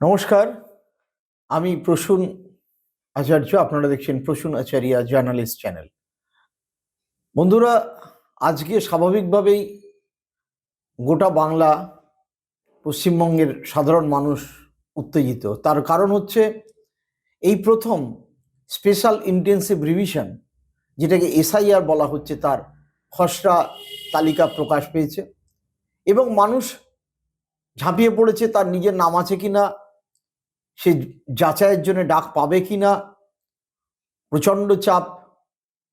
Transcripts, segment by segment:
নমস্কার, আমি প্রসূন আচার্য, আপনারা দেখছেন প্রসূন আচারিয়া জার্নালিস্ট চ্যানেল। বন্ধুরা, আজকে স্বাভাবিকভাবেই গোটা বাংলা পশ্চিমবঙ্গের সাধারণ মানুষ উত্তেজিত। তার কারণ হচ্ছে, এই প্রথম স্পেশাল ইন্টেন্সিভ রিভিশন, যেটাকে এসআইআর বলা হচ্ছে, তার খসড়া তালিকা প্রকাশ পেয়েছে এবং মানুষ ঝাঁপিয়ে পড়েছে, তার নিজের নাম আছে কিনা সে যাচাইয়ের জন্য ডাক পাবে কি না? প্রচণ্ড চাপ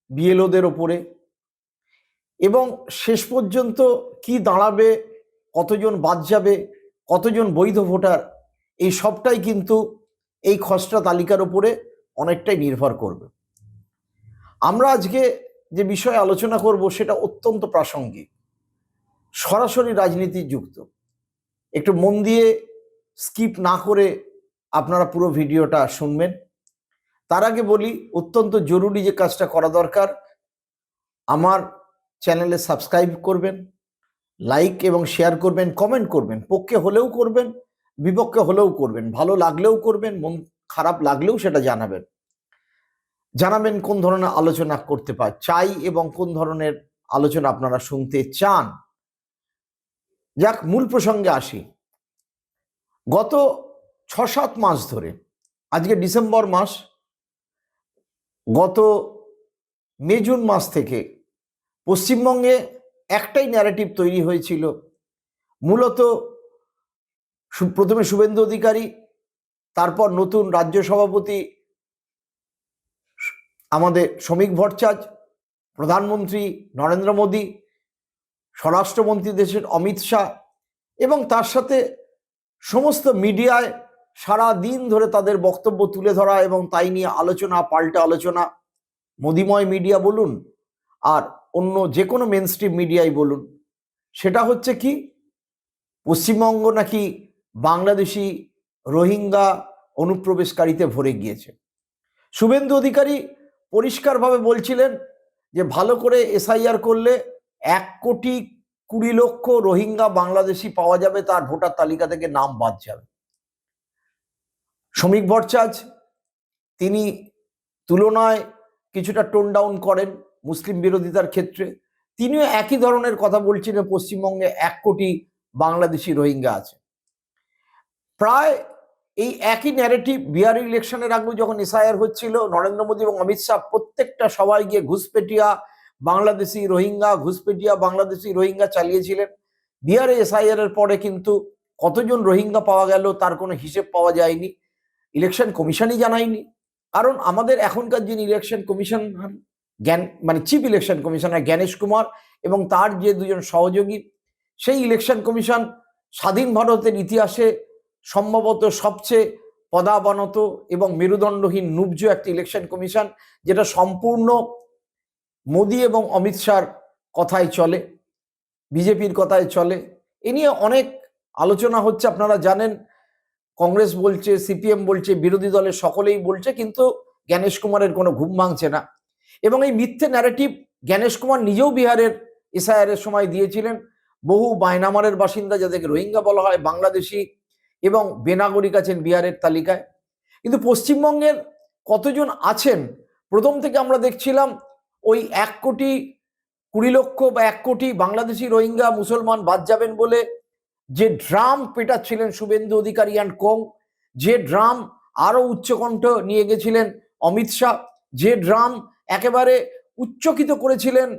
বিএলওদের ওপরে। এবং শেষ পর্যন্ত কি দাঁড়াবে, কতজন বাদ যাবে, কতজন বৈধ ভোটার, এই সবটাই কিন্তু এই খসড়া তালিকার উপরে অনেকটাই নির্ভর করবে। আমরা আজকে যে বিষয়ে আলোচনা করব সেটা অত্যন্ত প্রাসঙ্গিক। সরাসরি রাজনীতি যুক্ত। একটু মন দিয়ে স্কিপ না করে আপনারা পুরো ভিডিওটা শুনবেন। তার আগে বলি, অত্যন্ত জরুরি যে কাজটা করা দরকার, আমার চ্যানেলে সাবস্ক্রাইব করবেন, লাইক এবং শেয়ার করবেন, কমেন্ট করবেন, পক্ষে হলেও করবেন, বিপক্ষে হলেও করবেন, ভালো লাগলেও করবেন, মন খারাপ লাগলেও সেটা জানাবেন। জানাবেন কোন ধরনের আলোচনা করতে পার চাই এবং কোন ধরনের আলোচনা আপনারা শুনতে চান। যাক, মূল প্রসঙ্গে আসি। গত ছ সাত মাস ধরে, আজকে ডিসেম্বর মাস, গত মে, জুন মাস থেকে পশ্চিমবঙ্গে একটাই ন্যারেটিভ তৈরি হয়েছিল। মূলত প্রথমে শুভেন্দু অধিকারী, তারপর নতুন রাজ্য সভাপতি, আমাদের শ্রমিক ভট্টাচার্য, প্রধানমন্ত্রী নরেন্দ্র মোদী, স্বরাষ্ট্রমন্ত্রী দেশের অমিত শাহ এবং তার সাথে সমস্ত মিডিয়ায় সারা দিন ধরে তাদের বক্তব্য তুলে ধরা এবং তাই নিয়ে আলোচনা, পাল্টা আলোচনা। মোদিময় মিডিয়া বলুন আর অন্য যে কোনো মেন স্ট্রিম মিডিয়াই বলুন। সেটা হচ্ছে কি? পশ্চিমবঙ্গ নাকি বাংলাদেশি রোহিঙ্গা অনুপ্রবেশকারীতে ভরে গিয়েছে। শুভেন্দু অধিকারী পরিষ্কারভাবে বলছিলেন যে, ভালো করে এসআইআর করলে এক কোটি কুড়ি লক্ষ রোহিঙ্গা বাংলাদেশি পাওয়া যাবে, তার ভোটার তালিকা থেকে নাম বাদ যাবে। শ্রমিক ভট্টাচার্য তিনি তুলনায় কিছুটা টোন ডাউন করেন মুসলিম বিরোধিতার ক্ষেত্রে। তিনিও একই ধরনের কথা বলছিলেন পশ্চিমবঙ্গে এক কোটি বাংলাদেশি রোহিঙ্গা আছে। প্রায় এই একই ন্যারেটিভ বিহার ইলেকশনের আগে যখন এসআইআর হচ্ছিল, নরেন্দ্র মোদী এবং অমিত শাহ প্রত্যেকটা সবাই গিয়ে ঘুষপেটিয়া বাংলাদেশি রোহিঙ্গা, ঘুষপেটিয়া বাংলাদেশি রোহিঙ্গা চালিয়েছিলেন। বিহারে এসআইআর এর পরে কিন্তু কতজন রোহিঙ্গা পাওয়া গেল তার কোনো হিসেব পাওয়া যায়নি। ইলেকশন কমিশনই জানায়নি। কারণ আমাদের এখনকার যিনি ইলেকশন কমিশন জ্ঞান মানে chief election commissioner Gyanesh Kumar এবং তার যে দুজন সহযোগী, সেই ইলেকশন কমিশন স্বাধীন ভারতের ইতিহাসে সম্ভবত সবচেয়ে পদাবনত এবং মেরুদণ্ডহীন নুব্জ একটা ইলেকশন কমিশন যেটা সম্পূর্ণ মোদি এবং অমিত শাহর কথায় চলে, বিজেপির কথায় চলে। এ নিয়ে অনেক আলোচনা হচ্ছে, আপনারা জানেন। কংগ্রেস বলছে, সিপিএম বলছে, বিরোধী দলের সকলেই বলছে, কিন্তু জ্ঞানেশ কুমারের কোনো ঘুম ভাঙছে না। এবং এই মিথ্যে ন্যারেটিভ জ্ঞানেশ কুমার নিজেও বিহারের এসআইআর এর সময় দিয়েছিলেন। বহু বায়নামারের বাসিন্দা যাদেরকে রোহিঙ্গা বলা হয়, বাংলাদেশি এবং বেনাগরিক আছেন বিহারের তালিকায়। কিন্তু পশ্চিমবঙ্গের কতজন আছেন? প্রথম থেকে আমরা দেখছিলাম ওই এক কোটি কুড়ি লক্ষ বা এক কোটি বাংলাদেশি রোহিঙ্গা মুসলমান বাদ যাবেন বলে যে ড্রাম পেটাচ্ছিলেন শুভেন্দু অধিকারী অ্যান্ড কোং, যে ড্রাম আরও উচ্চকণ্ঠ নিয়ে গেছিলেন অমিত শাহ, যে ড্রাম একেবারে উচ্চকিত করেছিলেন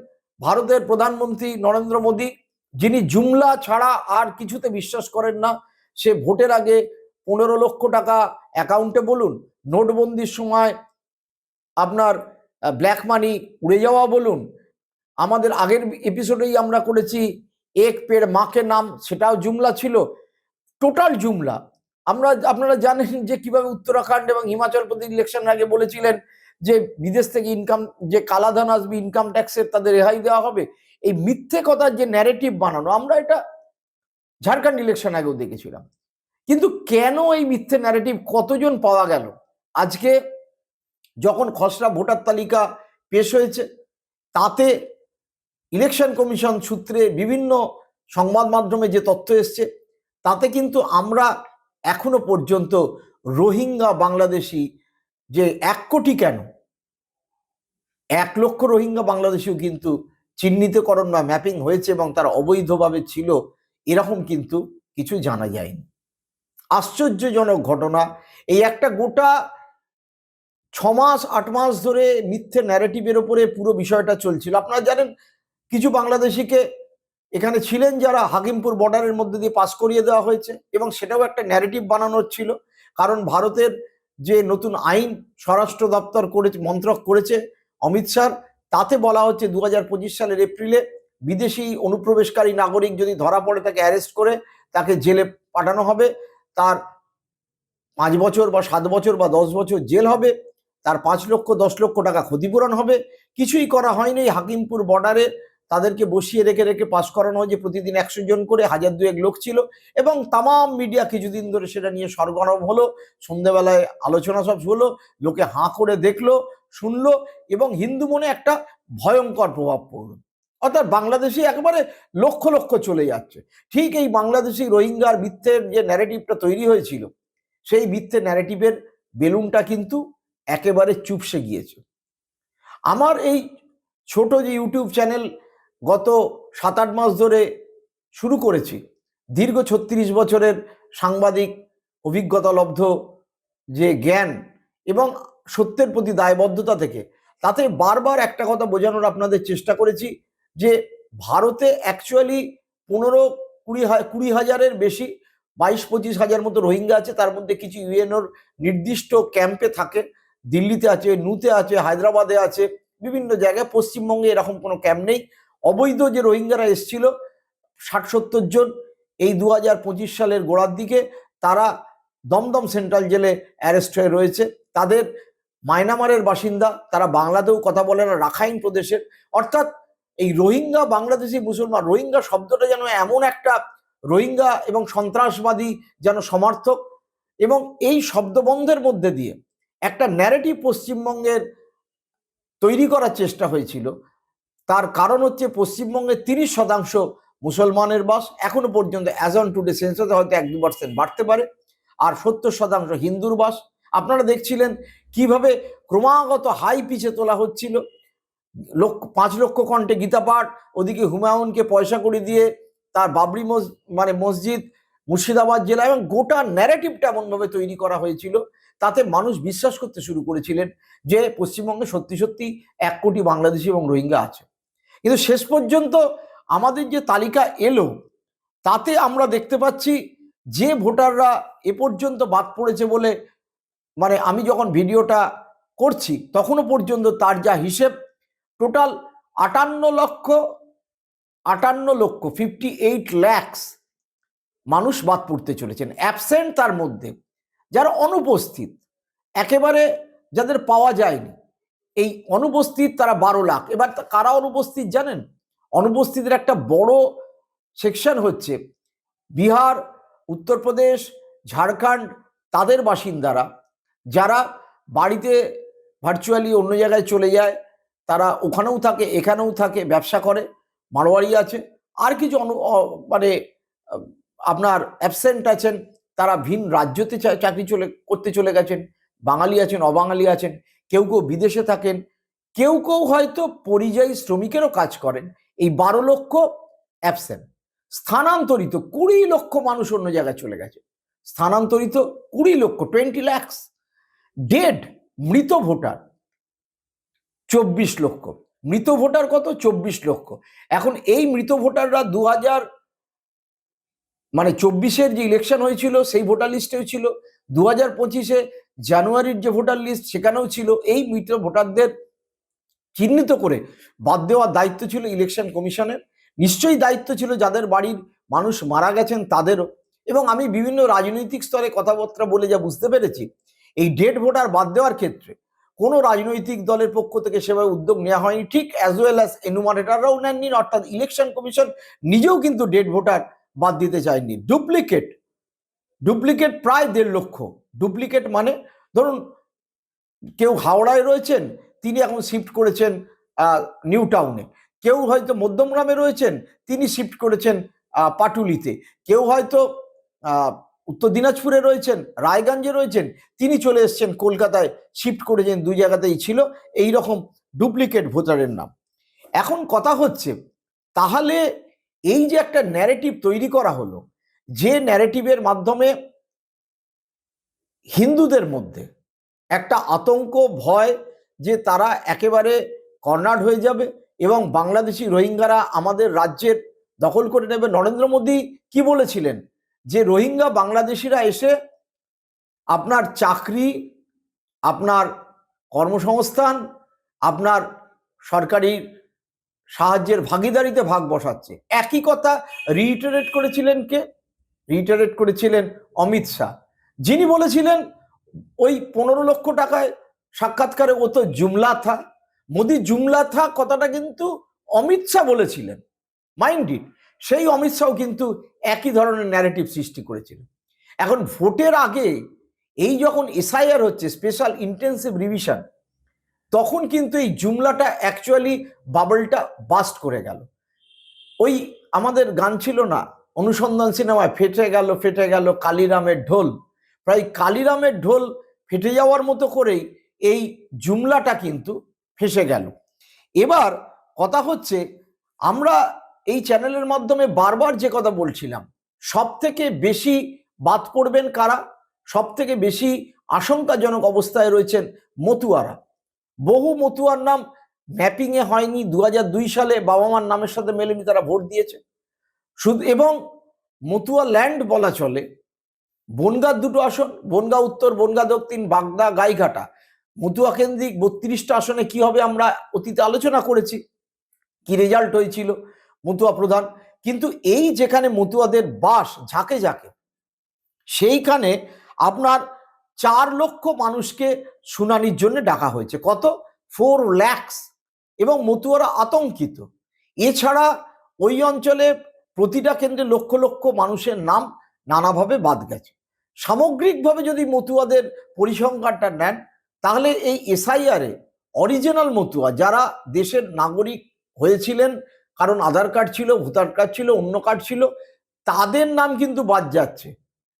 ভারতের প্রধানমন্ত্রী নরেন্দ্র মোদী, যিনি জুমলা ছাড়া আর কিছুতে বিশ্বাস করেন না, সে ভোটের আগে পনেরো লক্ষ টাকা অ্যাকাউন্টে বলুন, নোটবন্দির সময় আপনার ব্ল্যাক মানি উড়ে যাওয়া বলুন, আমাদের আগের এপিসোডেই আমরা করেছি এক পেড় মাকে নাম, সেটাও জুমলা ছিল। টোটাল জুমলা। আমরা, আপনারা জানেন যে কীভাবে উত্তরাখণ্ড এবং হিমাচল প্রদেশ ইলেকশন আগে বলেছিলেন যে বিদেশ থেকে ইনকাম যে কালাধান আসবে ইনকাম ট্যাক্সের তাদের রেহাই দেওয়া হবে। এই মিথ্যে কথার যে ন্যারেটিভ বানানো, আমরা এটা ঝাড়খণ্ড ইলেকশন আগেও দেখেছিলাম। কিন্তু কেন এই মিথ্যে ন্যারেটিভ কতজন পাওয়া গেল? আজকে যখন খসড়া ভোটার তালিকা পেশ হয়েছে, তাতে ইলেকশন কমিশন সূত্রে বিভিন্ন সংবাদ মাধ্যমে যে তথ্য এসছে, তাতে কিন্তু আমরা এখনও পর্যন্ত রোহিঙ্গা বাংলাদেশি যে এক কোটি কেন? এক লক্ষ রোহিঙ্গা বাংলাদেশিও কিন্তু চিহ্নিতকরণ বা ম্যাপিং হয়েছে এবং তারা অবৈধভাবে ছিল, এরকম কিন্তু কিছু জানা যায়নি। আশ্চর্যজনক ঘটনা, এই একটা গোটা ছ মাস আট মাস ধরে মিথ্যে ন্যারেটিভের ওপরে পুরো বিষয়টা চলছিল। আপনারা জানেন কিছু বাংলাদেশিকে এখানে ছিলেন যারা হাকিমপুর বর্ডারের মধ্যে দিয়ে পাস করিয়ে দেওয়া হয়েছে এবং সেটাও একটা ন্যারেটিভ বানানোর ছিল। কারণ ভারতের যে নতুন আইন স্বরাষ্ট্র দপ্তর করেছে, মন্ত্রক করেছে অমিত শাহ, তাতে বলা হচ্ছে দু হাজার পঁচিশ সালের এপ্রিলে বিদেশি অনুপ্রবেশকারী নাগরিক যদি ধরা পড়ে, তাকে অ্যারেস্ট করে তাকে জেলে পাঠানো হবে। তার পাঁচ বছর বা সাত বছর বা দশ বছর জেল হবে। তার পাঁচ লক্ষ, দশ লক্ষ টাকা ক্ষতিপূরণ হবে। কিছুই করা হয়নি হাকিমপুর বর্ডারে। তাদেরকে বসিয়ে রেখে রেখে পাস করানো হয় যে প্রতিদিন একশো জন করে হাজার দুয়েক লোক ছিল এবং তামাম মিডিয়া কিছুদিন ধরে সেটা নিয়ে সরগরম হলো, সন্ধেবেলায় আলোচনা সব হলো, লোকে হাঁ করে দেখল, শুনলো এবং হিন্দু মনে একটা ভয়ঙ্কর প্রভাব পড়ল। অর্থাৎ বাংলাদেশে একেবারে লক্ষ লক্ষ চলে যাচ্ছে। ঠিক এই বাংলাদেশি রোহিঙ্গার মিথ্যের যে ন্যারেটিভটা তৈরি হয়েছিল, সেই মিথ্যে ন্যারেটিভের বেলুনটা কিন্তু একেবারে চুপসে গিয়েছে। আমার এই ছোট যে ইউটিউব চ্যানেল গত সাত আট মাস ধরে শুরু করেছি। দীর্ঘ ছত্রিশ বছরের সাংবাদিক অভিজ্ঞতালব্ধ যে জ্ঞান এবং সত্যের প্রতি দায়বদ্ধতা থেকে, তাতে বারবার একটা কথা বোঝানোর আপনাদের চেষ্টা করেছি যে ভারতে অ্যাকচুয়ালি পনেরো কুড়ি কুড়ি হাজারের বেশি, বাইশ পঁচিশ হাজার মতো রোহিঙ্গা আছে, তার মধ্যে কিছু ইউএনওর নির্দিষ্ট ক্যাম্পে থাকে। দিল্লিতে আছে, নুতে আছে, হায়দ্রাবাদে আছে, বিভিন্ন জায়গায় পশ্চিমবঙ্গে এরকম কোনো ক্যাম্প নেই। অবৈধ যে রোহিঙ্গারা এসছিল ষাট সত্তর জন, এই দু হাজার পঁচিশ সালের গোড়ার দিকে তারা দমদম সেন্ট্রাল জেলে অ্যারেস্ট হয়ে রয়েছে। তাদের মায়ানমারের বাসিন্দা, তারা বাংলাতেও কথা বলে না, রাখাইন প্রদেশের। অর্থাৎ এই রোহিঙ্গা বাংলাদেশি মুসলমান, রোহিঙ্গা শব্দটা যেন এমন একটা রোহিঙ্গা এবং সন্ত্রাসবাদী যেন সমর্থক এবং এই শব্দবন্ধের মধ্যে দিয়ে একটা ন্যারেটিভ পশ্চিমবঙ্গের তৈরি করার চেষ্টা হয়েছিল। তার কারণ হচ্ছে পশ্চিমবঙ্গে তিরিশ শতাংশ মুসলমানের বাস এখনও পর্যন্ত অ্যাজ অন টুডে সেন্সাসে হয়তো এক দু পার্সেন্ট বাড়তে পারে। আর সত্তর শতাংশ হিন্দুর বাস। আপনারা দেখছিলেন কীভাবে ক্রমাগত হাই পিছে তোলা হচ্ছিল। লক্ষ পাঁচ লক্ষ কণ্ঠে গীতাপাঠ ওদিকে হুমায়ুনকে পয়সা করে দিয়ে তার বাবরি মস মানে মসজিদ, মুর্শিদাবাদ জেলা এবং গোটা ন্যারেটিভটা এমনভাবে তৈরি করা হয়েছিল, তাতে মানুষ বিশ্বাস করতে শুরু করেছিলেন যে পশ্চিমবঙ্গে সত্যি সত্যি এক কোটি বাংলাদেশি এবং রোহিঙ্গা আছে। কিন্তু শেষ পর্যন্ত আমাদের যে তালিকা এলো, তাতে আমরা দেখতে পাচ্ছি যে ভোটাররা এ পর্যন্ত বাদ পড়েছে বলে মানে আমি যখন ভিডিওটা করছি, তখনও পর্যন্ত তার যা হিসেব, টোটাল আটান্ন লক্ষ আটান্ন লক্ষ ফিফটি এইট ল্যাক্স মানুষ বাদ পড়তে চলেছেন। অ্যাবসেন্ট তার মধ্যে, যারা অনুপস্থিত, একেবারে যাদের পাওয়া যায়নি। এই অনুপস্থিত তারা বারো লাখ। এবার কারা অনুপস্থিত জানেন? অনুপস্থিতের একটা বড় সেকশন হচ্ছে বিহার, উত্তরপ্রদেশ, ঝাড়খণ্ড তাদের বাসিন্দারা। যারা বাড়িতে ভার্চুয়ালি অন্য জায়গায় চলে যায়, তারা ওখানেও থাকে, এখানেও থাকে, ব্যবসা করে, মারোয়ারি আছে। আর কিছু অনু মানে আপনার অ্যাবসেন্ট আছেন, তারা ভিন রাজ্যতে চাকরি চলে, করতে চলে গেছেন, বাঙালি আছেন, অবাঙালি আছেন। কেউ কেউ বিদেশে থাকেন, কেউ কেউ হয়তো পরিযায়ী শ্রমিকেরও কাজ করেন। এই বারো লক্ষ অ্যাবসেন্ট স্থানান্তরিত কুড়ি লক্ষ মানুষ অন্য জায়গায় চলে গেছে। স্থানান্তরিত কুড়ি লক্ষ টোয়েন্টি ল্যাক্স ডেড মৃত ভোটার, চব্বিশ লক্ষ। মৃত ভোটার কত? চব্বিশ লক্ষ। এখন এই মৃত ভোটাররা দু হাজার মানে চব্বিশের যে ইলেকশন হয়েছিল, সেই ভোটার লিস্টেও ছিল। দু হাজার পঁচিশে জানুয়ারির যে ভোটার লিস্ট সেখানেও ছিল, এই মৃত ভোটারদের চিহ্নিত করে বাদ দেওয়ার দায়িত্ব ছিল ইলেকশন কমিশনের নিশ্চয়ই দায়িত্ব ছিল যাদের বাড়ির মানুষ মারা গেছেন তাদেরও। এবং আমি বিভিন্ন রাজনৈতিক স্তরে কথাবার্তা বলে যা বুঝতে পেরেছি, এই ডেড ভোটার বাদ দেওয়ার ক্ষেত্রে কোনো রাজনৈতিক দলের পক্ষ থেকে সেভাবে উদ্যোগ নেওয়া হয়নি। ঠিক অ্যাজ ওয়েল অ্যাজ এনুমারেটাররাও নেননি, অর্থাৎ ইলেকশন কমিশন নিজেও কিন্তু ডেড ভোটার বাদ দিতে চায়নি। ডুপ্লিকেট ডুপ্লিকেট প্রায় দেড় লক্ষ। ডুপ্লিকেট মানে ধরুন, কেউ হাওড়ায় রয়েছেন, তিনি এখন শিফট করেছেন নিউ টাউনে কেউ হয়তো মধ্যমগ্রামে রয়েছেন, তিনি শিফট করেছেন পাটুলিতে। কেউ হয়তো উত্তর দিনাজপুরে রয়েছেন, রায়গঞ্জে রয়েছেন, তিনি চলে এসছেন কলকাতায় শিফট করেছেন, দুই জায়গাতেই ছিল। এই রকম ডুপ্লিকেট ভোটারের নাম। এখন কথা হচ্ছে, তাহলে এই যে একটা ন্যারেটিভ তৈরি করা হলো যে ন্যারেটিভের মাধ্যমে হিন্দুদের মধ্যে একটা আতঙ্ক, ভয় যে তারা একেবারে কর্নার্ড হয়ে যাবে এবং বাংলাদেশি রোহিঙ্গারা আমাদের রাজ্যের দখল করে নেবে। নরেন্দ্র মোদী কি বলেছিলেন? যে রোহিঙ্গা বাংলাদেশিরা এসে আপনার চাকরি, আপনার কর্মসংস্থান, আপনার সরকারি সাহায্যের ভাগিদারিতে ভাগ বসাচ্ছে। একই কথা রিইটারেট করেছিলেন কে? রিইটারেট করেছিলেন অমিত শাহ। যিনি বলেছিলেন, ওই পনেরো লক্ষ টাকায় সাক্ষাৎকারে ও তো জুমলা থা। মোদি জুমলা থা কথাটা কিন্তু অমিত শাহ বলেছিলেন। মাইন্ড ইট সেই অমিত শাহ কিন্তু একই ধরনের ন্যারেটিভ সৃষ্টি করেছিলেন। এখন ভোটের আগে এই যখন এসআইআর হচ্ছে স্পেশাল ইন্টেন্সিভ রিভিশন তখন কিন্তু এই জুমলাটা অ্যাকচুয়ালি বাবলটা বাস্ট করে গেল। ওই আমাদের গান ছিল না অনুসন্ধান সিনেমায় ফেটে গেল ফেটে গেল কালিরামের ঢোল। প্রায় কালিরামের ঢোল ফেটে যাওয়ার মতো করেই এই জুমলাটা কিন্তু ফেসে গেল। এবার কথা হচ্ছে, আমরা এই চ্যানেলের মাধ্যমে বারবার যে কথা বলছিলাম সব থেকে বেশি বাদ পড়বেন কারা? সব থেকে বেশি আশঙ্কাজনক অবস্থায় রয়েছেন মতুয়ারা। বহু মতুয়ার নাম ম্যাপিংয়ে হয়নি দু সালে বাবা মার নামের সাথে মেলেনি, তারা ভোট দিয়েছে। শুধু, এবং মতুয়া ল্যান্ড বলা চলে। বনগাঁর দুটো আসন, বনগাঁ উত্তর, বনগাঁ দক্ষিণ, বাগদা, গাইঘাটা। মতুয়া কেন্দ্রিক বত্রিশটা আসনে কি হবে আমরা অতীতে আলোচনা করেছি, কি রেজাল্ট হয়েছিল মতুয়া প্রধান। কিন্তু এই যেখানে মতুয়াদের বাস ঝাঁকে ঝাঁকে, সেইখানে আপনার চার লক্ষ মানুষকে শুনানির জন্য ডাকা হয়েছে। কত? ফোর ল্যাক্স এবং মতুয়ারা আতঙ্কিত। এছাড়া ওই অঞ্চলে প্রতিটা কেন্দ্রে লক্ষ লক্ষ মানুষের নাম নানাভাবে বাদ গেছে। সামগ্রিকভাবে যদি মতুয়াদের পরিসংখ্যানটা নেন, তাহলে এই এসআইআরে অরিজিনাল মতুয়া যারা দেশের নাগরিক হয়েছিলেন, কারণ আধার কার্ড ছিল, ভোটার কার্ড ছিল, অন্য কার্ড ছিল, তাদের নাম কিন্তু বাদ যাচ্ছে।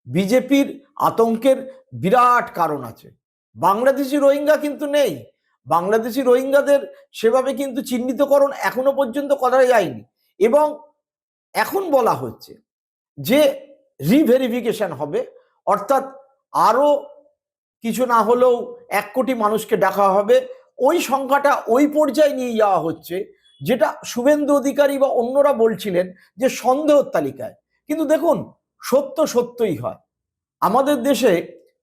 বিজেপির আতঙ্কের বিরাট কারণ আছে। বাংলাদেশি রোহিঙ্গা কিন্তু নেই। বাংলাদেশি রোহিঙ্গাদের সেভাবে কিন্তু চিহ্নিতকরণ এখনও পর্যন্ত করা যায়নি। এবং এখন বলা হচ্ছে যে রিভেরিফিকেশন হবে, অর্থাৎ আরও কিছু না হলেও এক কোটি মানুষকে ডাকা হবে। ওই সংখ্যাটা ওই পর্যায়ে নিয়ে যাওয়া হচ্ছে, যেটা শুভেন্দু অধিকারী বা অন্যরা বলছিলেন যে সন্দেহ তালিকায়। কিন্তু দেখুন, সত্য সত্যই হয়। আমাদের দেশে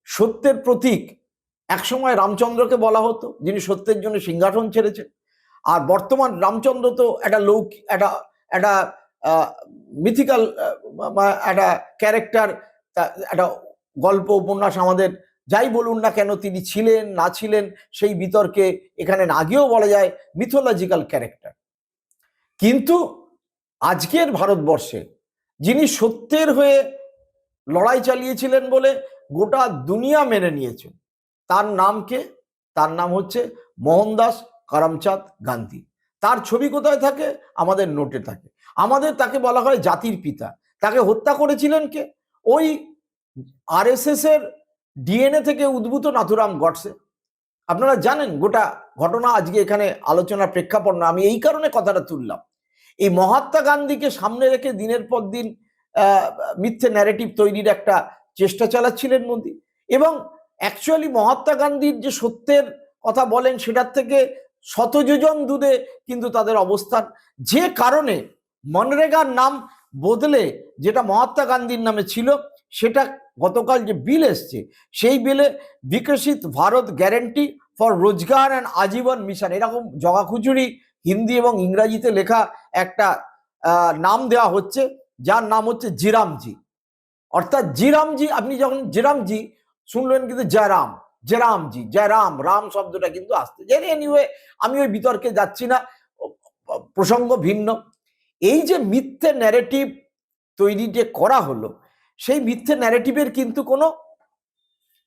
সত্যের প্রতীক একসময় রামচন্দ্রকে বলা হতো, যিনি সত্যের জন্য সিংহাসন ছেড়েছেন। আর বর্তমান রামচন্দ্র তো একটা লৌক একটা একটা মিথিক্যাল একটা ক্যারেক্টার একটা গল্প, উপন্যাস আমাদের যাই বলুন না কেন তিনি ছিলেন, না ছিলেন, সেই বিতর্কে এখানে না গিয়েও বলা যায় মিথোলজিক্যাল ক্যারেক্টার কিন্তু আজকের ভারতবর্ষে যিনি সত্যের হয়ে লড়াই চালিয়েছিলেন বলে গোটা দুনিয়া মেনে নিয়েছেন তার নামকে তার নাম হচ্ছে মোহনদাস করমচাঁদ গান্ধী। তার ছবি কোথায় থাকে? আমাদের নোটে থাকে। আমাদের তাকে বলা হয় জাতির পিতা। তাকে হত্যা করেছিলেন কে? ওই আরএসএস এর ডিএনএ থেকে উদ্ভূত নাথুরাম গডসে। আপনারা জানেন গোটা ঘটনা আজকে এখানে আলোচনার প্রেক্ষাপট না, আমি এই কারণে কথাটা তুললাম। এই মহাত্মা গান্ধীকে সামনে রেখে দিনের পর দিন মিথ্যে ন্যারেটিভ তৈরির একটা চেষ্টা চালাচ্ছিলেন মোদী। এবং অ্যাকচুয়ালি মহাত্মা গান্ধীর যে সত্যের কথা বলেন, সেটার থেকে শতযোজন দূরে কিন্তু তাদের অবস্থান। যে কারণে মনরেগার নাম বদলে যেটা মহাত্মা গান্ধীর নামে ছিল, সেটা গতকাল যে বিল এসছে, সেই বিলে Viksit Bharat guarantee for Rozgar and Ajeevan mission এরকম জগাখুচুরি হিন্দি এবং ইংরাজিতে লেখা একটা নাম দেওয়া হচ্ছে, যার নাম হচ্ছে জিরামজি। অর্থাৎ জিরামজি, আপনি যখন জিরামজি শুনলেন কিন্তু জয়রাম, জয়রামজি, জয়রাম, রাম শব্দটা কিন্তু আসতে যে এনিওয়ে আমি ওই বিতর্কে যাচ্ছি না প্রসঙ্গ ভিন্ন। এই যে মিথ্যে ন্যারেটিভ তৈরি যে করা হলো, সেই মিথ্যে ন্যারেটিভের কিন্তু কোনো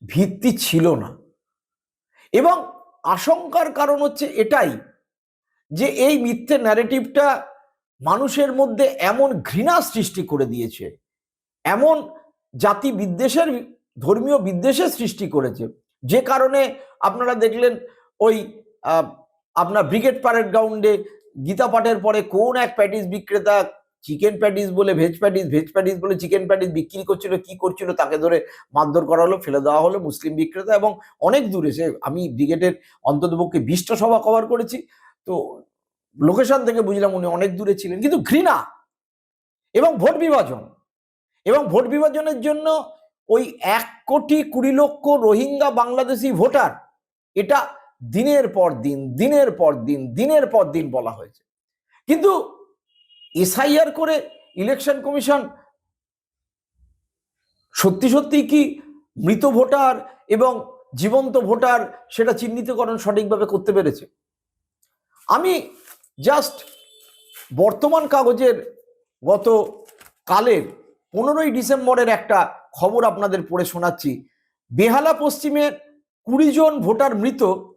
ভিত্তি ছিল না। এবং আশঙ্কার কারণ হচ্ছে এটাই যে এই মিথ্যে ন্যারেটিভটা মানুষের মধ্যে এমন ঘৃণা সৃষ্টি করে দিয়েছে, এমন জাতি বিদ্বেষের ধর্মীয় বিদ্বেষের সৃষ্টি করেছে। যে কারণে আপনারা দেখলেন ওই আপনার ব্রিগেড প্যারেড গ্রাউন্ডে গীতা পাঠের পরে কোন এক প্যাটিস বিক্রেতা চিকেন প্যাটিস বলে ভেজ প্যাটিস ভেজ প্যাটিস বলে চিকেন প্যাটিস বিক্রি করছিল, কি করছিল তাকে ধরে মারধর করা হলো, ফেলে দেওয়া হলো মুসলিম বিক্রেতা এবং অনেক দূরে সে, আমি ব্রিগেডের অন্ততপক্ষে বিশটা সভা কভার করেছি। তো লোকেশন থেকে বুঝলাম উনি অনেক দূরে ছিলেন। কিন্তু ঘৃণা এবং ভোট বিভাজন এবং ভোট বিভাজনের জন্য ওই এক কোটি কুড়ি লক্ষ রোহিঙ্গা বাংলাদেশি ভোটার, এটা দিনের পর দিন, দিনের পর দিন, দিনের পর দিন বলা হয়েছে। কিন্তু এসআইআর করে ইলেকশন কমিশন সত্যি সত্যি কি মৃত ভোটার এবং জীবন্ত ভোটার সেটা চিহ্নিতকরণ সঠিকভাবে করতে পেরেছে? আমি জাস্ট বর্তমান কাগজের গত কালের পনেরোই ডিসেম্বরের একটা খবর আপনাদের পড়ে শোনাচ্ছি। বেহালা পশ্চিমের কুড়ি জন ভোটার মৃত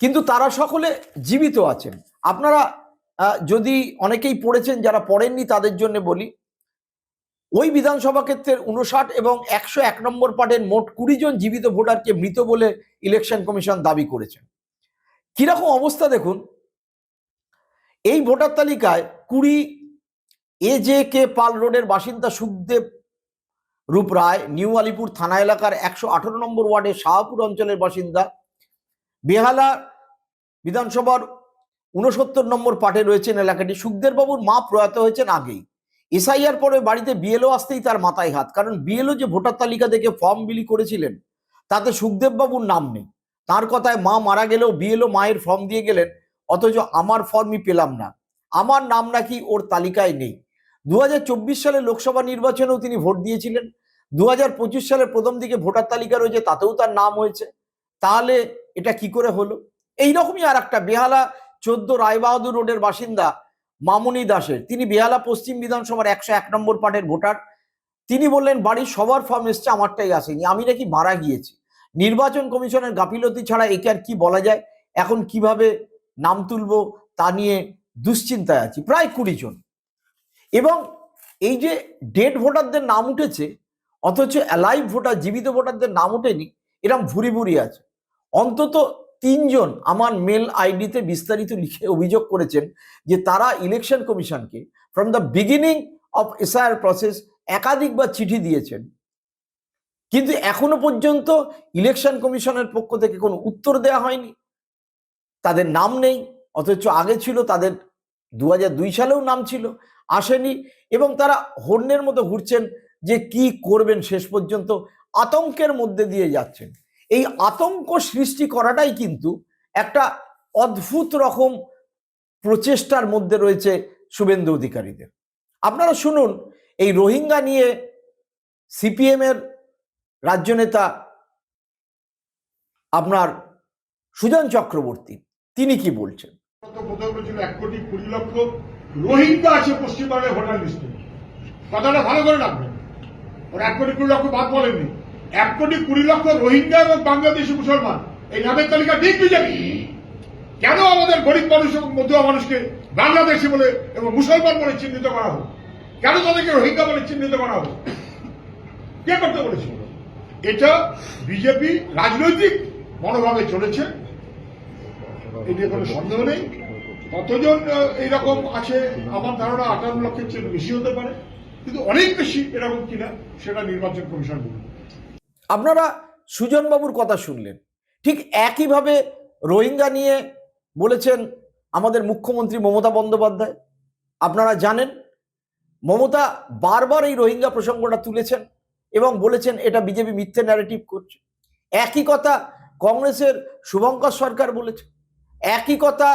কিন্তু তারা সকলে জীবিত আছেন। আপনারা যদি অনেকেই পড়েছেন, যারা পড়েননি তাদের জন্য বলি, ওই বিধানসভা ক্ষেত্রের উনষাট এবং একশো এক নম্বর পার্টের মোট কুড়ি জন জীবিত ভোটারকে মৃত বলে ইলেকশন কমিশন দাবি করেছেন কীরকম অবস্থা দেখুন, এই ভোটার তালিকায় কুড়ি এ জে কে পাল রোডের বাসিন্দা সুখদেব রূপ রায়, নিউ আলিপুর থানা এলাকার একশো আঠারো নম্বর ওয়ার্ডের শাহপুর অঞ্চলের বাসিন্দা বেহালা বিধানসভার উনসত্তর নম্বর পার্টে রয়েছেন এলাকাটি। সুখদেব বাবুর মা প্রয়াত হয়েছেন আগেই। এসআইআর পরে বাড়িতে বিএলও আসতেই তার মাথায় হাত। কারণ বিএলও যে ভোটার তালিকা দেখে ফর্ম বিলি করেছিলেন, তাতে সুখদেব বাবুর নাম নেই। তার কথায় মা মারা গেলেও বিএলও মায়ের ফর্ম দিয়ে গেলেন, অথচ আমার ফর্মই পেলাম না। আমার নাম নাকি ওর তালিকায় নেই। দু হাজার চব্বিশ সালে লোকসভা নির্বাচনেও তিনি ভোট দিয়েছিলেন। দু হাজার পঁচিশ সালের প্রথম দিকে ভোটার তালিকা রয়েছে, তাতেও তার নাম হয়েছে। তাহলে এটা কি করে হলো? এইরকমই আর একটা বেহালা চোদ্দ রায়বাহাদুর রোডের বাসিন্দা মামুনি দাসের। তিনি বেহালা পশ্চিম বিধানসভার একশো এক নম্বর পার্টের ভোটার। তিনি বললেন, বাড়ির সবার ফর্ম এসছে, আমারটাই আসেনি। আমি নাকি মারা গিয়েছি। নির্বাচন কমিশনের গাফিলতি ছাড়া একে আর কি বলা যায়? এখন কীভাবে নাম তুলব তা নিয়ে দুশ্চিন্তায় আছি। প্রায় কুড়ি জন। এবং এই যে ডেড ভোটারদের নাম উঠেছে, অথচ অ্যালাইভ ভোটার জীবিত ভোটারদের নাম ওঠেনি, এরম ভুরি ভুরি আছে। অন্তত তিনজন আমার মেল আইডিতে বিস্তারিত লিখে অভিযোগ করেছেন যে তারা ইলেকশন কমিশনকে from the beginning of SIR process একাধিকবার চিঠি দিয়েছেন। কিন্তু এখনও পর্যন্ত ইলেকশন কমিশনের পক্ষ থেকে কোনো উত্তর দেওয়া হয়নি। তাদের নাম নেই, অথচ আগে ছিল তাদের দু দুই সালেও নাম ছিল, আসেনি এবং তারা হর্ণের মতো ঘুরছেন যে কি করবেন শেষ পর্যন্ত আতঙ্কের মধ্যে দিয়ে যাচ্ছেন। এই আতঙ্ক সৃষ্টি করাটাই কিন্তু একটা অদ্ভুত রকম প্রচেষ্টার মধ্যে রয়েছে শুভেন্দু অধিকারীদের। আপনারা শুনুন, এই রোহিঙ্গা নিয়ে সিপিএম এর রাজ্য নেতা আপনার সুজন চক্রবর্তী, তিনি কি বলছেন? রোহিঙ্গা আছে পশ্চিমবঙ্গের ভোটার লিস্টে। কথাটা ভালো করে রাখবেন। ওর এক কোটি কুড়ি লক্ষ বাদ বলেননি। এক কোটি কুড়ি লক্ষ রোহিঙ্গা এবং বাংলাদেশি মুসলমান। এই নামের তালিকা ঠিক বিজেপি। কেন আমাদের গরিব মানুষ এবং মধ্যুয়া মানুষকে বাংলাদেশি বলে এবং মুসলমান বলে চিহ্নিত করা হোক কেন তাদেরকে রোহিঙ্গা বলে চিহ্নিত করা হোক কে করতে বলেছিল? এটা বিজেপি রাজনৈতিক মনোভাবে চলেছে। নিয়ে কোনো সন্দেহ নেই। কতজন এইরকম আছে, আমার ধারণা আটান্ন লক্ষের চেয়ে বেশি হতে পারে। কিন্তু অনেক বেশি এরকম কিনা, সেটা নির্বাচন কমিশন বলবে। আপনারা সুজনবাবুর কথা শুনলেন। ঠিক একইভাবে রোহিঙ্গা নিয়ে বলেছেন আমাদের মুখ্যমন্ত্রী মমতা বন্দ্যোপাধ্যায়। আপনারা জানেন, মমতা বারবার এই রোহিঙ্গা প্রসঙ্গটা তুলেছেন এবং বলেছেন এটা বিজেপি মিথ্যে ন্যারেটিভ করছে। একই কথা কংগ্রেসের শুভঙ্কর সরকার বলেছে। একই কথা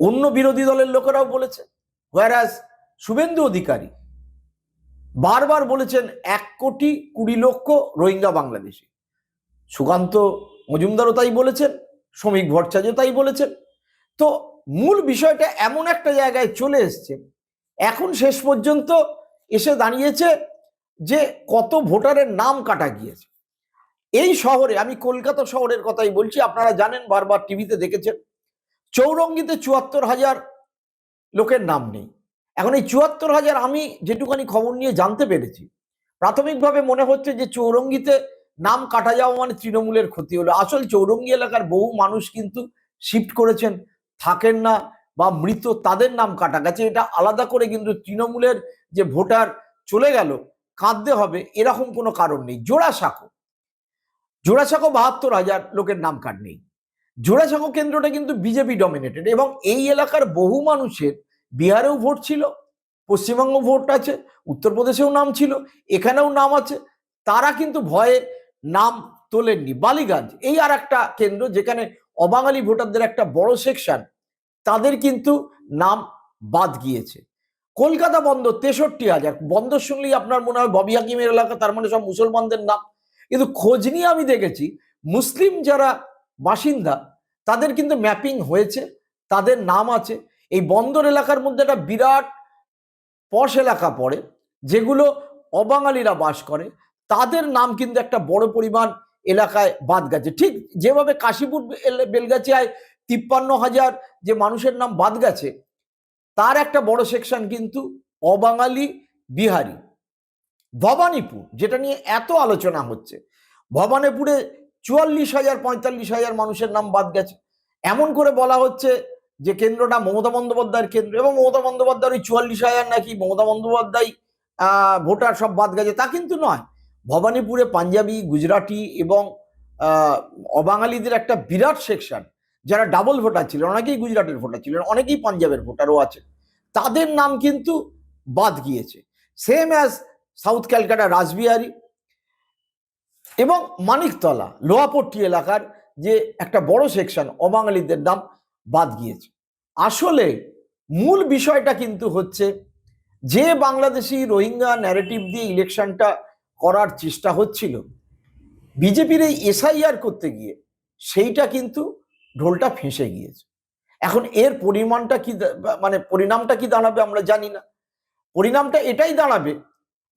অন্য বিরোধী দলের লোকেরাও বলেছে। হোয়ারাজ শুভেন্দু অধিকারী বারবার বলেছেন এক কোটি কুড়ি লক্ষ রোহিঙ্গা বাংলাদেশি। সুকান্ত মজুমদারও তাই বলেছেন, শ্রমিক ভট্টাচার্য তাই বলেছেন। তো মূল বিষয়টা এমন একটা জায়গায় চলে এসছে, এখন শেষ পর্যন্ত এসে দাঁড়িয়েছে যে কত ভোটারের নাম কাটা গিয়েছে। এই শহরে, আমি কলকাতা শহরের কথাই বলছি, আপনারা জানেন, বারবার টিভিতে দেখেছেন, চৌরঙ্গিতে চুয়াত্তর হাজার লোকের নাম নেই। এখন এই চুয়াত্তর হাজার আমি যেটুকানি খবর নিয়ে জানতে পেরেছি, প্রাথমিকভাবে মনে হচ্ছে যে চৌরঙ্গিতে নাম কাটা যাওয়া মানে তৃণমূলের ক্ষতি হলো। আসল চৌরঙ্গি এলাকার বহু মানুষ কিন্তু শিফট করেছেন, থাকেন না বা মৃত তাদের নাম কাটা গেছে। এটা আলাদা করে কিন্তু তৃণমূলের যে ভোটার চলে গেল, কাঁদতে হবে, এরকম কোনো কারণ নেই। জোড়াসাঁকো জোড়াসাঁকো বাহাত্তর হাজার লোকের নাম কার্ড নেই। জোড়াসাঁকো কেন্দ্রটা কিন্তু বিজেপি ডমিনেটেড এবং এই এলাকার বহু মানুষের বিহারেও ভোট ছিল পশ্চিমবঙ্গ ভোট আছে, উত্তরপ্রদেশেও নাম ছিল, এখানেও নাম আছে। তারা কিন্তু ভয়ে নাম তোলেননি। বালিগঞ্জ, এই আর একটা কেন্দ্র যেখানে অবাঙালি ভোটারদের একটা বড় সেকশন তাদের কিন্তু নাম বাদ গিয়েছে। কলকাতা বন্দর, তেষট্টি হাজার, বন্দর শুনলেই আপনার মনে হয় ববি হাকিমের এলাকা, তার মানে সব মুসলমানদের নাম। কিন্তু খোঁজ নিয়ে আমি দেখেছি, মুসলিম যারা বাসিন্দা, তাদের কিন্তু ম্যাপিং হয়েছে, তাদের নাম আছে। এই বন্দর এলাকার মধ্যে একটা বিরাট পশ এলাকা পড়ে, যেগুলো অবাঙালিরা বাস করে। তাদের নাম কিন্তু একটা বড় পরিমাণ এলাকায় বাদ গেছে। ঠিক যেভাবে কাশীপুর বেল- বেলগাছিয়ায় তিপ্পান্ন হাজার যে মানুষের নাম বাদ গেছে, তার একটা বড় সেকশন কিন্তু অবাঙালি বিহারি। ভবানীপুর, যেটা নিয়ে এত আলোচনা হচ্ছে। ভবানীপুরে চুয়াল্লিশ হাজার, পঁয়তাল্লিশ হাজার মানুষের নাম বাদ গেছে। এমন করে বলা হচ্ছে যে কেন্দ্রটা মমতা বন্দ্যোপাধ্যায়ের কেন্দ্র এবং মমতা বন্দ্যোপাধ্যায়ের ওই চুয়াল্লিশ হাজার নাকি মমতা বন্দ্যোপাধ্যায় ভোটার সব বাদ গেছে, তা কিন্তু নয়। ভবানীপুরে পাঞ্জাবি, গুজরাটি এবং অবাঙালিদের একটা বিরাট সেকশন যারা ডাবল ভোটার ছিলেন অনেকেই গুজরাটের ভোটার ছিলেন অনেকেই পাঞ্জাবের ভোটারও আছে। তাদের নাম কিন্তু বাদ গিয়েছে। Same as south Calcutta Rashbehari এবং মানিকতলা, লোহাপট্টি এলাকার যে একটা বড় সেকশন অবাঙালিদের নাম বাদ গিয়েছে। আসলে মূল বিষয়টা কিন্তু হচ্ছে যে বাংলাদেশি রোহিঙ্গা ন্যারেটিভ দিয়ে ইলেকশনটা করার চেষ্টা হচ্ছিল, বিজেপির এই এসআইআর করতে গিয়ে সেইটা কিন্তু ঢোলটা ফেঁসে গিয়েছে। এখন এর পরিমাণটা কি মানে পরিণামটা কি দাঁড়াবে আমরা জানি না। পরিণামটা এটাই দাঁড়াবে,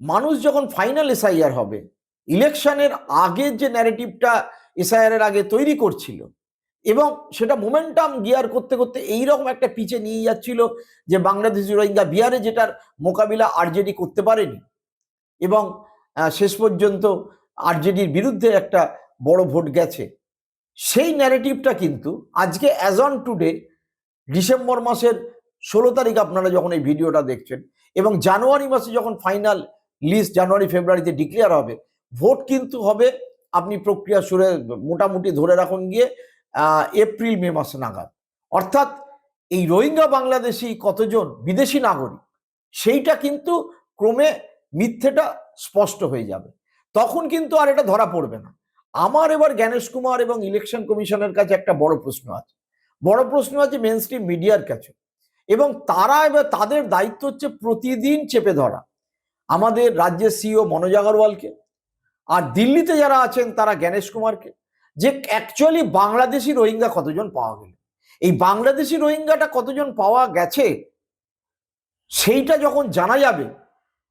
মানুষ যখন ফাইনাল এসআইআর হবে, ইলেকশনের আগের যে ন্যারেটিভটা এসআইআর এর আগে তৈরি করছিল এবং সেটা মোমেন্টাম গিয়ার করতে করতে এইরকম একটা পিছে নিয়ে যাচ্ছিল যে বাংলাদেশি রোহিঙ্গা বিহারে যেটার মোকাবিলা আরজেডি করতে পারেনি। এবং শেষ পর্যন্ত আরজেডির বিরুদ্ধে একটা বড় ভোট গেছে। সেই ন্যারেটিভটা কিন্তু আজকে অ্যাজ অন টুডে ডিসেম্বর মাসের ষোলো তারিখ আপনারা যখন এই ভিডিওটা দেখছেন এবং জানুয়ারি মাসে যখন ফাইনাল লিস্ট জানুয়ারি, ফেব্রুয়ারিতে ডিক্লেয়ার হবে ভোট কিন্তু হবে, আপনি প্রক্রিয়া শুরু, মোটামুটি ধরে রাখুন গিয়ে এপ্রিল, মে মাসে নাগাদ। অর্থাৎ এই রোহিঙ্গা বাংলাদেশি কতজন বিদেশি নাগরিক, সেইটা কিন্তু ক্রমে মিথ্যেটা স্পষ্ট হয়ে যাবে। তখন কিন্তু আর এটা ধরা পড়বে না। আমার এবার জ্ঞানেশ কুমার এবং ইলেকশন কমিশনের কাছে একটা বড় প্রশ্ন আছে। বড় প্রশ্ন আছে মেন স্ট্রিম মিডিয়ার কাছে। এবং তারা এবার তাদের দায়িত্ব হচ্ছে প্রতিদিন চেপে ধরা। আমাদের রাজ্যের সিও মনোজ আগরওয়ালকে, আর দিল্লিতে যারা আছেন তারা জ্ঞানেশ কুমারকে। যে অ্যাকচুয়ালি বাংলাদেশি রোহিঙ্গা কতজন পাওয়া গেল? এই বাংলাদেশি রোহিঙ্গাটা কতজন পাওয়া গেছে? সেইটা যখন জানা যাবে,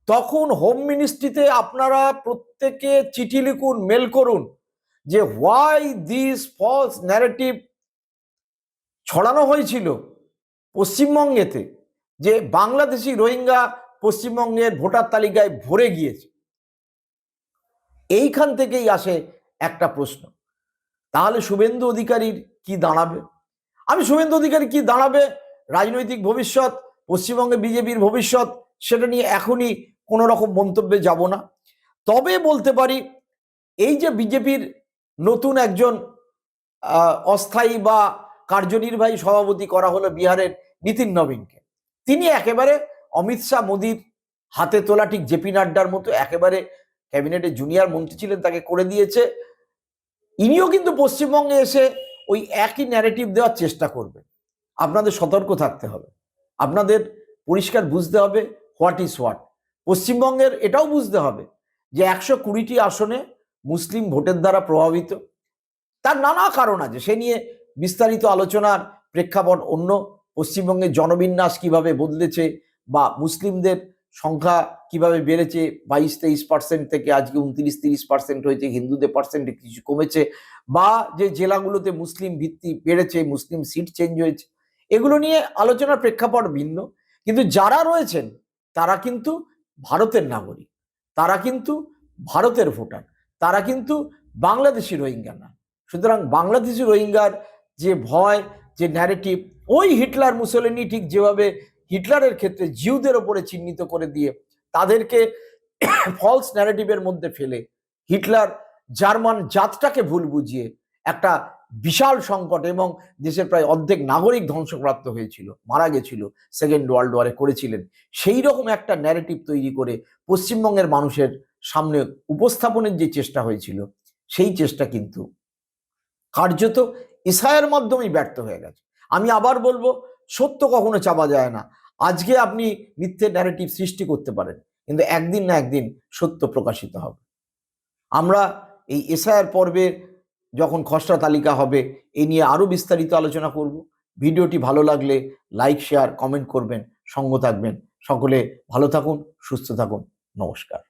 তখন হোম মিনিস্ট্রিতে আপনারা প্রত্যেকে চিঠি লিখুন মেল করুন যে হোয়াই দিস ফলস ন্যারেটিভ ছড়ানো হয়েছিল পশ্চিমবঙ্গেতে যে বাংলাদেশি রোহিঙ্গা পশ্চিমবঙ্গের ভোটার তালিকায় ভরে গিয়েছে। এইখান থেকেই আসে একটা প্রশ্ন। তাহলে শুভেন্দু অধিকারীর কি দাঁড়াবে? আমি শুভেন্দু অধিকারী কি দাঁড়াবে? রাজনৈতিক ভবিষ্যৎ, পশ্চিমবঙ্গে বিজেপির ভবিষ্যৎ, সেটা নিয়ে এখনই কোনো রকম মন্তব্যে যাব না। তবে বলতে পারি, এই যে বিজেপির নতুন একজন অস্থায়ী বা কার্যনির্বাহী সভাপতি করা হলো বিহারের নীতিন নবীনকে, তিনি একেবারে অমিত শাহ মোদির হাতে তোলা ঠিক জেপি নাড্ডার মতো একেবারে ক্যাবিনেটে জুনিয়র মন্ত্রী ছিলেন, তাকে করে দিয়েছে। ইনিও কিন্তু পশ্চিমবঙ্গে এসে ওই একই ন্যারেটিভ দেওয়ার চেষ্টা করবে। আপনাদের সতর্ক থাকতে হবে। আপনাদের পরিষ্কার বুঝতে হবে হোয়াট ইজ হোয়াট পশ্চিমবঙ্গের এটাও বুঝতে হবে যে একশো কুড়িটি আসনে মুসলিম ভোটের দ্বারা প্রভাবিত। তার নানা কারণ আছে। সে নিয়ে বিস্তারিত আলোচনার প্রেক্ষাপট অন্য পশ্চিমবঙ্গের জনবিন্যাস কীভাবে বদলেছে বা মুসলিমদের সংখ্যা কীভাবে বেড়েছে? বাইশ, তেইশ পার্সেন্ট থেকে আজকে উনত্রিশ, তিরিশ পার্সেন্ট হয়েছে, হিন্দুদের পার্সেন্ট কিছু কমেছে বা যে জেলাগুলোতে মুসলিম ভিত্তি বেড়েছে, মুসলিম সিট চেঞ্জ হয়েছে, এগুলো নিয়ে আলোচনার প্রেক্ষাপট ভিন্ন। কিন্তু যারা রয়েছেন, তারা কিন্তু ভারতের নাগরিক, তারা কিন্তু ভারতের ভোটার, তারা কিন্তু বাংলাদেশি রোহিঙ্গা না। সুতরাং বাংলাদেশি রোহিঙ্গার যে ভয়, যে ন্যারেটিভ ওই হিটলার মুসলিনি ঠিক যেভাবে হিটলারের ক্ষেত্রে জিউদের ওপরে চিহ্নিত করে দিয়ে তাদেরকে ফলস ন্যারেটিভের মধ্যে ফেলে হিটলার জার্মান জাতটাকে ভুল বুঝিয়ে একটা বিশাল সংকট এবং দেশের প্রায় অর্ধেক নাগরিক ধ্বংসপ্রাপ্ত হয়েছিল, মারা গেছিল সেকেন্ড ওয়ার্ল্ড ওয়ারে করেছিলেন। সেই রকম একটা ন্যারেটিভ তৈরি করে পশ্চিমবঙ্গের মানুষের সামনে উপস্থাপনের যে চেষ্টা হয়েছিল, সেই চেষ্টা কিন্তু কার্যত ইসায়ের মাধ্যমেই ব্যর্থ হয়ে গেছে। আমি আবার বলব, সত্য কখনো চাপা যায় না। আজকে আপনি মিথ্যে ন্যারেটিভ সৃষ্টি করতে পারেন, কিন্তু একদিন না একদিন সত্য প্রকাশিত হবে। আমরা এই এসআইআর পর্বের যখন খসড়া তালিকা হবে, এ নিয়ে আরও বিস্তারিত আলোচনা করব। ভিডিওটি ভালো লাগলে লাইক শেয়ার কমেন্ট করবেন, সঙ্গ থাকবেন। সকলে ভালো থাকুন, সুস্থ থাকুন। নমস্কার।